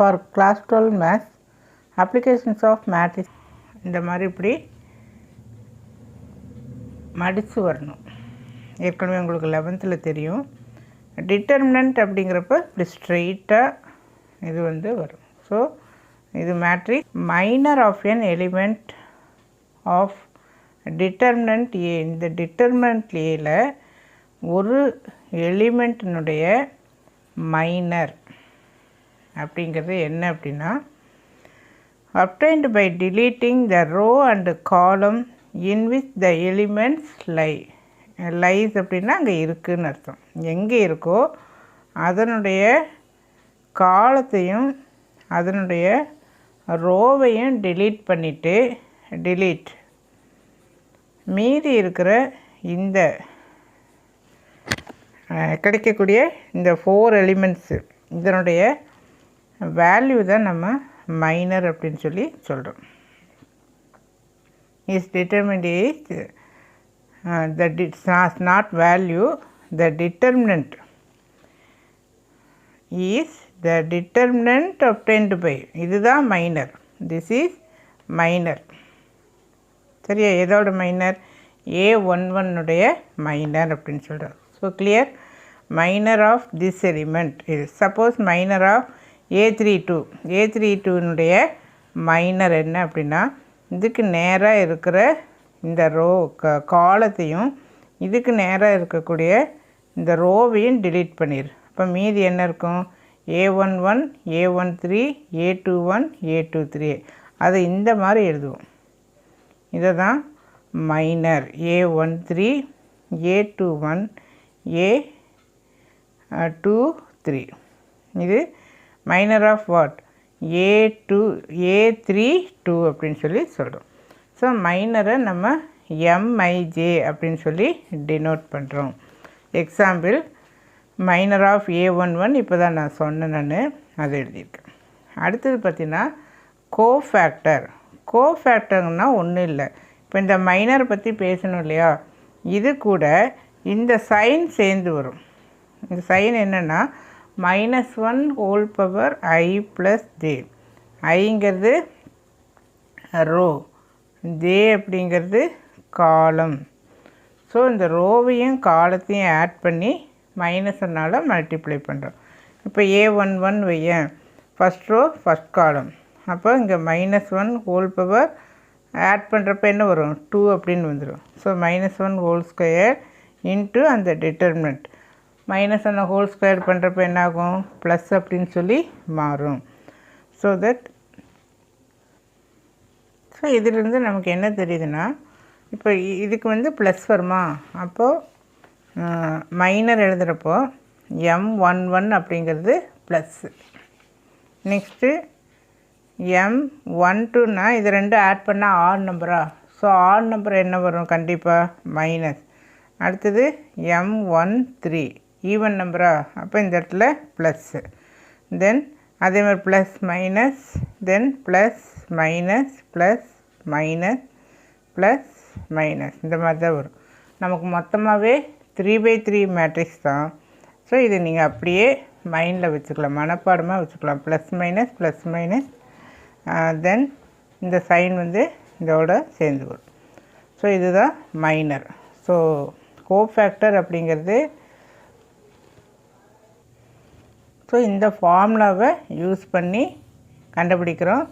For class twelve maths applications of matrix இந்த மாதிரி இப்படி மடித்து வரணும். ஏற்கனவே உங்களுக்கு லெவன்த்தில் தெரியும். டிட்டர்மினன்ட் அப்படிங்கிறப்ப இப்படி ஸ்ட்ரெயிட்டாக இது வந்து வரும். ஸோ இது matrix minor of n element of determinant A இந்த டிட்டர்மினன்ட் ஏல ஒரு எலிமெண்ட்டினுடைய மைனர் அப்படிங்கிறது என்ன அப்படின்னா obtained by deleting the row and column in which the elements lie. Lies அப்படின்னா அங்கே இருக்குதுன்னு அர்த்தம். எங்கே இருக்கோ அதனுடைய காலத்தையும் அதனுடைய ரோவையும் டிலீட் பண்ணிவிட்டு டிலீட் மீதி இருக்கிற இந்த கிடைக்கக்கூடிய இந்த ஃபோர் எலிமெண்ட்ஸு இதனுடைய வேல்யூ தான் நம்ம மைனர் அப்படின்னு சொல்லி சொல்கிறோம் is determinant is the its not value the determinant is the determinant obtained by இதுதான் மைனர் திஸ் இஸ் மைனர் சரியா? எதோட மைனர் ஏ ஒன் ஒன்னுடைய மைனர் அப்படின்னு சொல்கிறோம் so clear minor of this element இது suppose minor of A three two A three டூனுடைய minor என்ன அப்படின்னா இதுக்கு நேராக இருக்கிற இந்த ரோ க காலத்தையும் இதுக்கு நேராக இருக்கக்கூடிய இந்த ரோவையும் டிலீட் பண்ணிடு அப்போ மீதி என்ன இருக்கும்? A one one A one three A two one A two three அதை இந்த மாதிரி எழுதுவோம். இதை தான் minor A one three A two one A two three இது minor of what A two A three two அப்படின்னு சொல்லி சொல்கிறோம் ஸோ மைனரை நம்ம எம்ஐஜே அப்படின்னு சொல்லி டினோட் பண்ணுறோம் example minor of A one one இப்போ தான் நான் சொன்னேன் நான் அதை எழுதியிருக்கேன். அடுத்தது பார்த்தீங்கன்னா கோஃபேக்டர் கோஃபேக்டர்னா ஒன்றும் இல்லை. இப்போ இந்த மைனர் பற்றி பேசணும் இல்லையா? இது கூட இந்த சைன் சேர்ந்து வரும். இந்த சைன் என்னென்னா minus one whole power I plus J ஐங்கிறது row J அப்படிங்கிறது காலம் ஸோ இந்த ரோவையும் காலத்தையும் ஆட் பண்ணி மைனஸ்னால் மல்டிப்ளை பண்ணுறோம் இப்போ ஏ ஒன் ஒன் வையேன் ஃபஸ்ட் ரோ ஃபஸ்ட் காலம் அப்போ இங்கே minus one whole power add பண்ணுறப்ப என்ன வரும்? டூ அப்படின்னு வந்துடும் so minus one whole square into அந்த டிட்டர்மினன்ட் மைனஸ் அந்த ஹோல் ஸ்கொயர் பண்ணுறப்ப என்ன ஆகும் ப்ளஸ் அப்படின்னு சொல்லி மாறும். ஸோ தட் ஸோ இதிலிருந்து நமக்கு என்ன தெரியுதுன்னா இப்போ இதுக்கு வந்து ப்ளஸ் வருமா? அப்போது மைனர் எழுதுகிறப்போ எம் ஒன் ஒன் அப்படிங்கிறது ப்ளஸ்ஸு நெக்ஸ்ட்டு எம் ஒன் டூனா இது ரெண்டும் ஆட் பண்ணால் ஆட் நம்பரா ஸோ ஆட் நம்பர் என்ன வரும் கண்டிப்பாக மைனஸ் அடுத்தது எம் ஒன் த்ரீ ஈவன் நம்பரா அப்போ இந்த இடத்துல ப்ளஸ்ஸு தென் அதே மாதிரி plus minus then plus minus plus minus plus minus இந்த மாதிரி தான் வரும். நமக்கு மொத்தமாகவே த்ரீ பை த்ரீ மேட்ரிக்ஸ் தான். ஸோ இதை நீங்கள் அப்படியே மைண்டில் வச்சுக்கலாம். மனப்பாடமாக வச்சுக்கலாம். Plus minus plus minus then இந்த சைன் வந்து இதோட சேர்ந்து வரும். ஸோ இதுதான் மைனர் ஸோ கோஃபேக்டர் அப்படிங்கிறது ஸோ இந்த ஃபார்முலாவை யூஸ் பண்ணி கண்டுபிடிக்கிறோம்.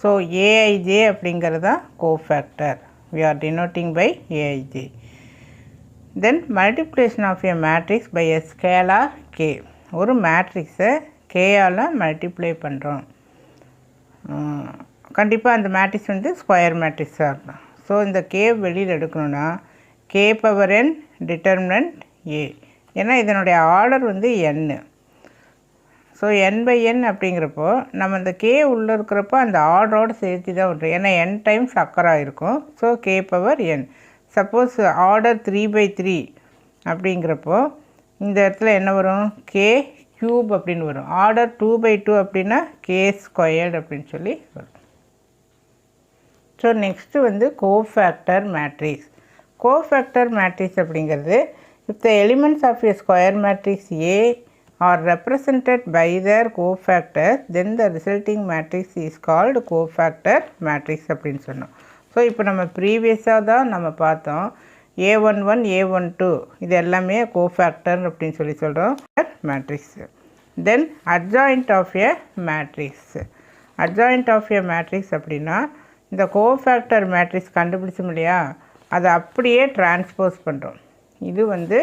ஸோ ஏஐஜே அப்படிங்கிறது தான் cofactor we are denoting by A I J then multiplication of a matrix by a scalar K ஒரு மேட்ரிக்ஸை கேயால் மல்டிப்ளை பண்ணுறோம் கண்டிப்பாக அந்த மேட்ரிக்ஸ் வந்து ஸ்கொயர் மேட்ரிக்ஸாக இருக்கும் ஸோ இந்த கே வெளியில் எடுக்கணும்னா K power n determinant A ஏன்னா இதனுடைய ஆர்டர் வந்து என்னு ஸோ என் பை என் அப்படிங்கிறப்போ நம்ம இந்த கே உள்ளே இருக்கிறப்போ அந்த ஆர்டரோடு சேர்த்து தான் விட்றோம் ஏன்னா என் டைம்ஸ் அக்கராக இருக்கும் so K power n suppose order three by three அப்படிங்கிறப்போ இந்த இடத்துல என்ன வரும்? கே க்யூப் அப்படின்னு வரும். ஆர்டர் டூ பை டூ அப்படின்னா கே ஸ்கொயர்டு அப்படின்னு சொல்லி வரும். ஸோ நெக்ஸ்ட்டு வந்து கோஃபேக்டர் மேட்ரிக்ஸ் கோஃபேக்டர் மேட்ரிக்ஸ் அப்படிங்கிறது if the elements of a square matrix A are represented by their cofactors then the resulting matrix is called cofactor matrix அப்படின்னு சொன்னோம். So இப்போ நம்ம ப்ரீவியஸாக தான் நம்ம பார்த்தோம். A one one A one two இது எல்லாமே கோஃபேக்டர் அப்படின்னு சொல்லி சொல்கிறோம் matrix then adjoint of a matrix adjoint of a matrix அப்படின்னா இந்த கோஃபேக்டர் மேட்ரிக்ஸ் கண்டுபிடிச்சோம் இல்லையா? அதை அப்படியே டிரான்ஸ்போஸ் பண்ணுறோம் இது வந்து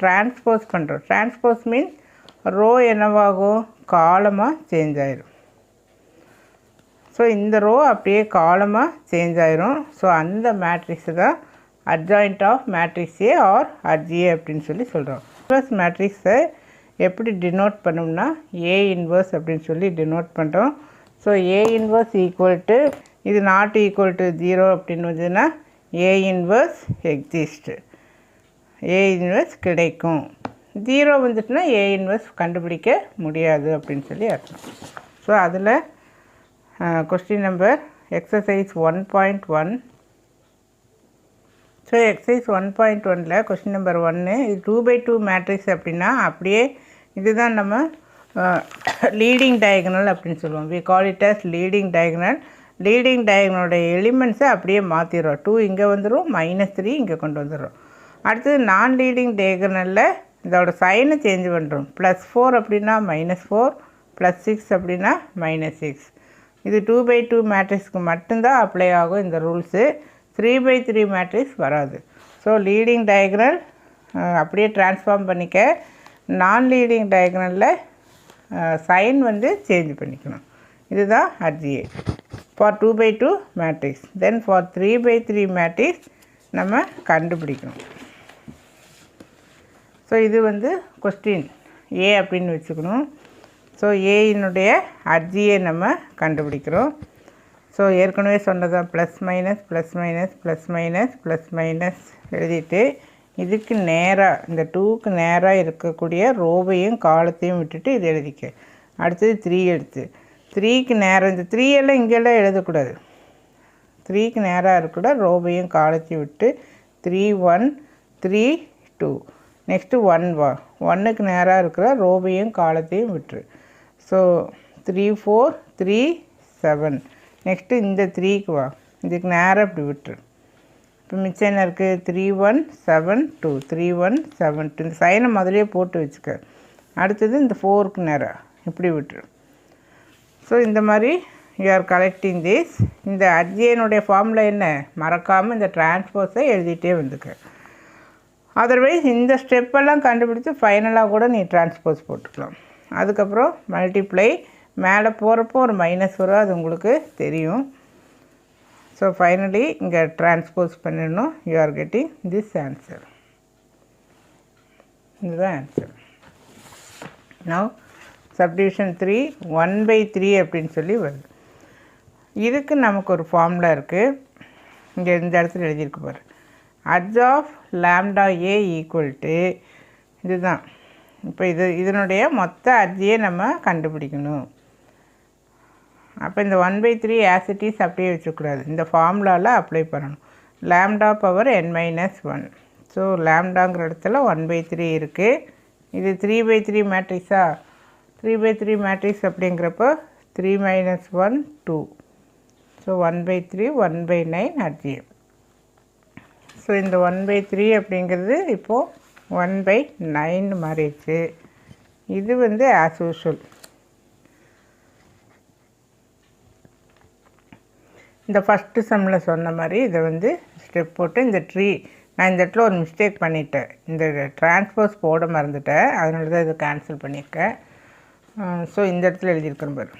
டிரான்ஸ்போஸ் பண்ணுறோம் டிரான்ஸ்போஸ் மீன்ஸ் ரோ என்னவாகும் காலமாக சேஞ்ச் ஆயிரும். ஸோ இந்த ரோ அப்படியே காலமாக சேஞ்ச் ஆயிரும். ஸோ அந்த மேட்ரிக்ஸு தான் adjoint of matrix A or adj A அப்படின்னு சொல்லி சொல்கிறோம் இன்வர்ஸ் மேட்ரிக்ஸை எப்படி டினோட் பண்ணோம்னா ஏ இன்வர்ஸ் அப்படின்னு சொல்லி டினோட் பண்ணுறோம் so A inverse equal to இது நாட் ஈக்குவல் டு ஜீரோ அப்படின்னு வந்ததுன்னா A inverse exist A inverse கிடைக்கும். ஜீரோ வந்துட்டுனா ஏ இன்வெர்ஸ் கண்டுபிடிக்க முடியாது அப்படின்னு சொல்லி அர்த்தம். ஸோ அதில் question number exercise one point one so exercise one point ஒனில் கொஸ்டின் நம்பர் ஒன்று இது டூ பை டூ மேட்ரிக்ஸ் அப்படின்னா அப்படியே இதுதான் நம்ம லீடிங் டயக்னல் அப்படின்னு சொல்லுவோம். We call it as leading diagonal leading டயகனோட எலிமெண்ட்ஸை அப்படியே மாற்றிடுறோம் டூ இங்கே வந்துடும் மைனஸ் த்ரீ இங்கே கொண்டு வந்துடுறோம். அடுத்தது நான் லீடிங் டயக்னலில் இதோட சைனை சேஞ்ச் பண்ணுறோம் ப்ளஸ் ஃபோர் அப்படின்னா மைனஸ் ஃபோர் ப்ளஸ் சிக்ஸ் அப்படின்னா மைனஸ் சிக்ஸ் இது டூ பை டூ மேட்ரிக்ஸ்க்கு மட்டும்தான் அப்ளை ஆகும் இந்த rules three by three matrix வராது. ஸோ லீடிங் டயக்னல் அப்படியே ட்ரான்ஸ்ஃபார்ம் பண்ணிக்க. நான் லீடிங் டயக்னலில் சைன் வந்து சேஞ்ச் பண்ணிக்கணும். இதுதான் adj A for two by two matrix then for three by three matrix நம்ம கண்டுபிடிக்கணும். ஸோ இது வந்து கொஸ்டின் ஏ அப்படின்னு வச்சுக்கணும். ஸோ ஏயினுடைய அர்ஜியை நம்ம கண்டுபிடிக்கிறோம். ஸோ ஏற்கனவே சொன்னதான் plus minus plus minus plus minus plus minus எழுதிட்டு இதுக்கு நேராக இந்த டூக்கு நேராக இருக்கக்கூடிய ரோவையும் காலத்தையும் விட்டுட்டு இது எழுதிக்க. அடுத்தது த்ரீ எடுத்து த்ரீக்கு நேரம் இந்த த்ரீ எல்லாம் இங்கெல்லாம் எழுதக்கூடாது. த்ரீக்கு நேராக இருக்கிற ரோவையும் காலத்தையும் விட்டு three one three two next one வா. ஒன்றுக்கு நேராக இருக்கிற ரோவையும் காலத்தையும் விட்டுரு. So three four three seven next இந்த த்ரீக்கு வா. இதுக்கு நேராக இப்படி விட்டுரு. இப்போ மிச்சம் என்ன இருக்குது three one seven two three one seven two இந்த சைனை முதலே போட்டு வச்சுக்க. அடுத்தது இந்த ஃபோருக்கு நேராக இப்படி விட்டுரு. ஸோ இந்த மாதிரி யூ ஆர் கலெக்டிங் திஸ் இந்த அர்ஜியனுடைய ஃபார்மில் என்ன? மறக்காமல் இந்த டிரான்ஸ்போர்ஸை எழுதிட்டே வந்துக்க. அதர்வைஸ் இந்த ஸ்டெப்பெல்லாம் கண்டுபிடிச்சி ஃபைனலாக கூட நீ டிரான்ஸ்போஸ் போட்டுக்கலாம். அதுக்கப்புறம் மல்டிப்ளை மேலே போகிறப்போ ஒரு மைனஸ் வரும் அது உங்களுக்கு தெரியும். ஸோ ஃபைனலி இங்கே டிரான்ஸ்போஸ் பண்ணிடணும். You are getting this answer இதுதான் answer now subdivision three one by three அப்படின்னு சொல்லி வருது. இதுக்கு நமக்கு ஒரு ஃபார்முலா இருக்குது இங்கே இந்த இடத்துல எழுதியிருக்கு பாரு. Adj of lambda A equal to இதுதான். இப்போ இது இதனுடைய மொத்த அர்ஜியை நம்ம கண்டுபிடிக்கணும். அப்போ இந்த ஒன் பை த்ரீ ஆசிட்டிஸ் அப்படியே வச்சுக்கூடாது. இந்த ஃபார்முலாவில் அப்ளை பண்ணணும். Lambda power n minus one so லேம்டாங்கிற இடத்துல ஒன் பை த்ரீ இருக்குது இது த்ரீ பை த்ரீ மேட்ரிக்ஸா த்ரீ பை த்ரீ மேட்ரிக்ஸ் அப்படிங்கிறப்போ three minus one two so one by three one by nine adj M so இந்த one by three அப்படிங்கிறது இப்போது one by nine மாறிடுச்சு இது வந்து ஆஸ் யூஷுவல் இந்த ஃபஸ்ட்டு சம்மில் சொன்ன மாதிரி இதை வந்து ஸ்டெப் போட்டு இந்த ட்ரீ நான் இந்த இடத்துல ஒரு மிஸ்டேக் பண்ணிட்டேன். இந்த டிரான்ஸ்போஸ் போட மறந்துட்டேன். அதனால தான் இதை கேன்சல் பண்ணியிருக்கேன். ஸோ இந்த இடத்துல எழுதியிருக்கிறேன் பாரு.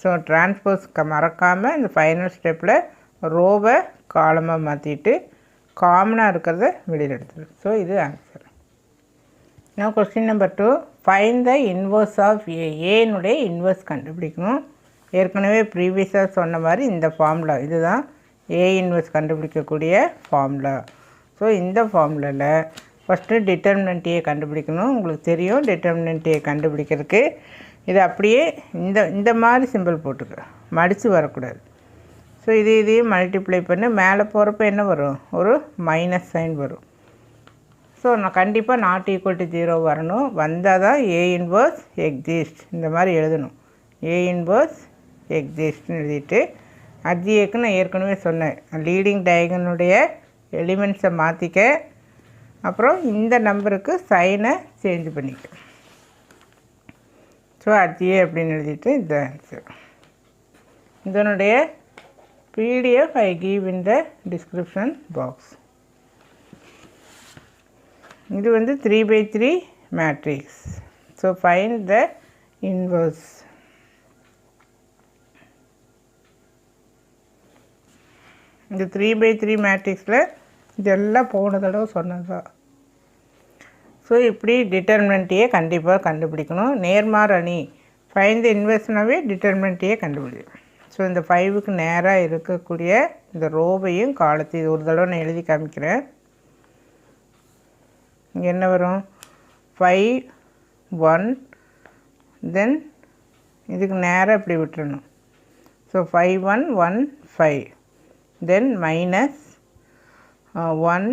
ஸோ டிரான்ஸ்போஸ் மறக்காமல் இந்த ஃபைனல் ஸ்டெப்பில் ரோவை காலமாக மாற்றிட்டு காமனாக இருக்கிறத வெளியில் எடுத்துரு. ஸோ இது ஆன்சர் நான் question number two find the inverse of A ஏனுடைய inverse கண்டுபிடிக்கணும். ஏற்கனவே ப்ரீவியஸாக சொன்ன மாதிரி இந்த ஃபார்முலா இதுதான் ஏ இன்வர்ஸ் கண்டுபிடிக்கக்கூடிய ஃபார்முலா ஸோ இந்த ஃபார்முலாவில் ஃபஸ்ட்டு டிட்டர்மினன்ட் ஏ கண்டுபிடிக்கணும். உங்களுக்கு தெரியும் டிட்டர்மினன்ட் ஏ கண்டுபிடிக்கிறதுக்கு. இது அப்படியே இந்த இந்த மாதிரி சிம்பிள் போட்டுக்க. மடித்து வரக்கூடாது. ஸோ இது இதையும் மல்டிப்ளை பண்ணி. மேலே போகிறப்ப என்ன வரும்? ஒரு மைனஸ் சைன் வரும். ஸோ நான் கண்டிப்பாக நாட் ஈக்குவல் டு ஜீரோ வரணும். வந்தால் தான் ஏ இன்வர்ஸ் எக்ஸிஸ்ட் இந்த மாதிரி எழுதணும். ஏ இன்வர்ஸ் எக்ஸிஸ்ட்னு எழுதிட்டு அஜிஏக்கு நான் ஏற்கனவே சொன்னேன். லீடிங் டயகனுடைய எலிமெண்ட்ஸை மாற்றிக்க அப்புறம் இந்த நம்பருக்கு சைனை சேஞ்ச் பண்ணிக்க. ஸோ அஜிஏ அப்படின்னு எழுதிட்டு இந்த ஆன்சர் இதனுடைய PDF I give in the description box இது வந்து three by three matrix so find the inverse இந்த த்ரீ பை த்ரீ மேட்ரிக்ஸில் இதெல்லாம் போன தடவை சொன்னது. தான் ஸோ இப்படி டிட்டர்மினண்ட்டையே கண்டிப்பாக கண்டுபிடிக்கணும். நேர்மார் அணி ஃபைன் த இன்வெஸ்ட்னாவே டிட்டர்மினண்ட்டையே கண்டுபிடிக்கணும் ஸோ இந்த ஃபைவுக்கு நேராக இருக்கக்கூடிய இந்த ரோவையும் காலத்தையும் ஒரு தடவை நான் எழுதி காமிக்கிறேன். இங்கே என்ன வரும்? ஃபைவ் ஒன் தென் இதுக்கு நேராக இப்படி விட்டுறணும். So five one one five then minus one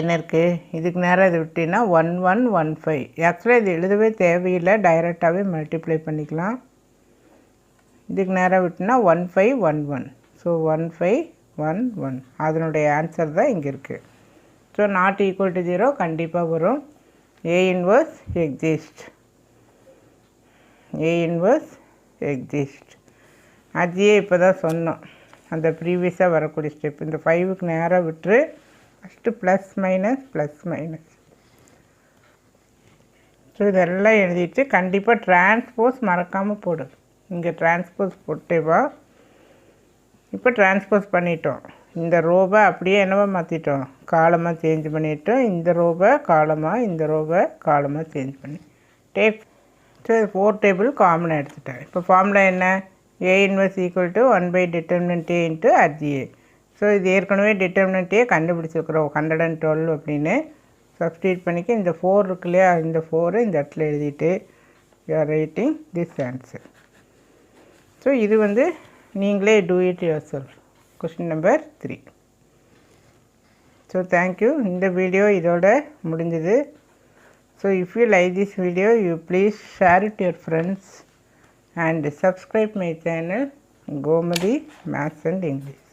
என்ன இருக்குது இதுக்கு நேரம் இது விட்டிங்கன்னா ஒன் ஒன் ஒன் ஃபைவ் ஆக்சுவலாக இது எழுதவே தேவையில்லை. டைரெக்டாகவே மல்டிப்ளை பண்ணிக்கலாம். இதுக்கு நேராக விட்டுனா one five one one so one five one one அதனுடைய ஆன்சர் தான் இங்கே இருக்குது so not equal to zero கண்டிப்பாக வரும். A inverse exist A inverse exist அதையே இப்போ தான் சொன்னோம். அந்த ப்ரீவியஸாக வரக்கூடிய ஸ்டெப் இந்த ஃபைவுக்கு நேராக விட்டுரு. First plus minus plus minus so இதெல்லாம் எழுதிட்டு கண்டிப்பாக டிரான்ஸ்போஸ் மறக்காமல் போடு. இங்கே டிரான்ஸ்போஸ் போட்டேவா இப்போ டிரான்ஸ்போஸ் பண்ணிட்டோம். இந்த ரோவை அப்படியே என்னவா மாற்றிட்டோம் காலமாக சேஞ்ச் பண்ணிட்டோம். இந்த ரோவை காலமாக இந்த ரோவை காலமாக சேஞ்ச் பண்ணி. டேப் சரி ஃபோர் டேபிள் காமனாக எடுத்துட்டேன். இப்போ ஃபார்முலா என்ன? A inverse equal to one by determinant A into adj A so இது ஏற்கனவே டிட்டர்மினன்ட்டே கண்டுபிடிச்சிருக்கிறோம். ஹண்ட்ரட் அண்ட் டுவெல் அப்படின்னு சப்ஸ்டியூட் பண்ணிக்க இந்த ஃபோர் இருக்கு இல்லையா? இந்த ஃபோரை இந்த இடத்துல எழுதிட்டு you are writing this answer so இது வந்து நீங்களே do it yourself question number three so thank you இந்த வீடியோ இதோட முடிஞ்சது. So if you like this video you please share it your friends and subscribe my channel Gomathi maths and English